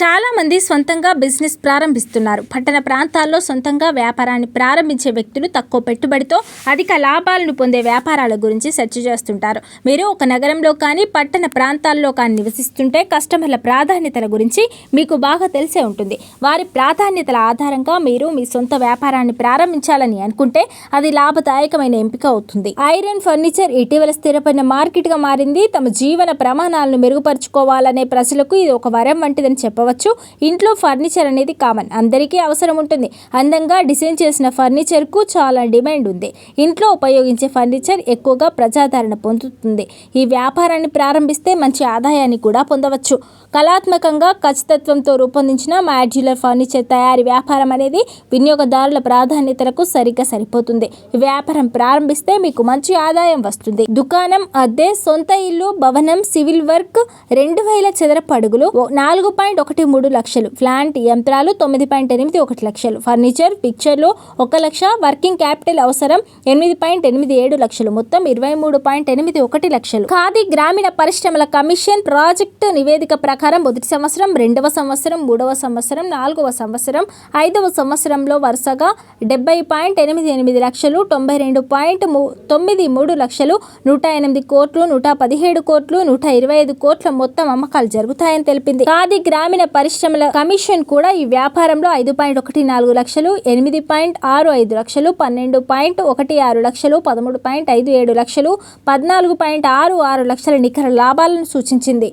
చాలామంది సొంతంగా బిజినెస్ ప్రారంభిస్తున్నారు. పట్టణ ప్రాంతాల్లో సొంతంగా వ్యాపారాన్ని ప్రారంభించే వ్యక్తులు తక్కువ పెట్టుబడితో అధిక లాభాలను పొందే వ్యాపారాల గురించి సెర్చ్ చేస్తుంటారు. మీరు ఒక నగరంలో కానీ పట్టణ ప్రాంతాల్లో కానీ నివసిస్తుంటే కస్టమర్ల ప్రాధాన్యతల గురించి మీకు బాగా తెలిసే ఉంటుంది. వారి ప్రాధాన్యతల ఆధారంగా మీరు మీ సొంత వ్యాపారాన్ని ప్రారంభించాలని అనుకుంటే అది లాభదాయకమైన ఎంపిక అవుతుంది. ఐరన్ ఫర్నిచర్ ఇటీవల స్థిరపడిన మార్కెట్గా మారింది. తమ జీవన ప్రమాణాలను మెరుగుపరుచుకోవాలనే ప్రజలకు ఇది ఒక వరం వంటిదని చెప్పవచ్చు ఇంట్లో ఫర్నిచర్ అనేది కామన్. అందరికీ అవసరం ఉంటుంది. అందంగా డిజైన్ చేసిన ఫర్నిచర్కు చాలా డిమాండ్ ఉంది. ఇంట్లో ఉపయోగించే ఫర్నిచర్ ఎక్కువగా ప్రజాదరణ పొందుతుంది. ఈ వ్యాపారాన్ని ప్రారంభిస్తే మంచి ఆదాయాన్ని కూడా పొందవచ్చు. కళాత్మకంగా ఖచ్చితత్వంతో రూపొందించిన మాడ్యులర్ ఫర్నిచర్ తయారీ వ్యాపారం అనేది వినియోగదారుల ప్రాధాన్యతలకు సరిగ్గా సరిపోతుంది. వ్యాపారం ప్రారంభిస్తే మీకు మంచి ఆదాయం వస్తుంది. దుకాణం అద్దె సొంత ఇల్లు భవనం సివిల్ వర్క్ రెండు వేల చదరపు అడుగులు నాలుగు పాయింట్ ఒకటి మూడు లక్షలు. ప్లాంట్ యంత్రాలు తొమ్మిది పాయింట్ ఎనిమిది ఒకటి లక్షలు. ఫర్నిచర్ పిక్చర్లు ఒక లక్ష. వర్కింగ్ క్యాపిటల్ అవసరం ఎనిమిది పాయింట్ ఎనిమిది ఏడు లక్షలు. మొత్తం ఇరవై మూడు పాయింట్ ఎనిమిది ఒకటి లక్షలు. ఖాదీ గ్రామీణ పరిశ్రమల కమిషన్ ప్రాజెక్టు నివేదిక ప్రకారం మొదటి సంవత్సరం రెండవ సంవత్సరం మూడవ సంవత్సరం నాలుగవ సంవత్సరం ఐదవ సంవత్సరంలో వరుసగా డెబ్బై పాయింట్ ఎనిమిది ఎనిమిది లక్షలు తొంభై రెండు పాయింట్ తొమ్మిది మూడు లక్షలు నూట ఎనిమిది కోట్లు నూట పదిహేడు కోట్లు నూట ఇరవై ఐదు కోట్ల మొత్తం అమ్మకాలు జరుగుతాయని తెలిపింది. ఖాదీ గ్రామీణ పరిశ్రమల కమిషన్ కూడా ఈ వ్యాపారంలో ఐదు పాయింట్ ఒకటి నాలుగు లక్షలు ఎనిమిది పాయింట్ ఆరు ఐదు లక్షలు పన్నెండు పాయింట్ ఒకటి ఆరు లక్షలు పదమూడు పాయింట్ ఐదు ఏడు లక్షలు పద్నాలుగు పాయింట్ ఆరు ఆరు లక్షల నికర లాభాలను సూచించింది.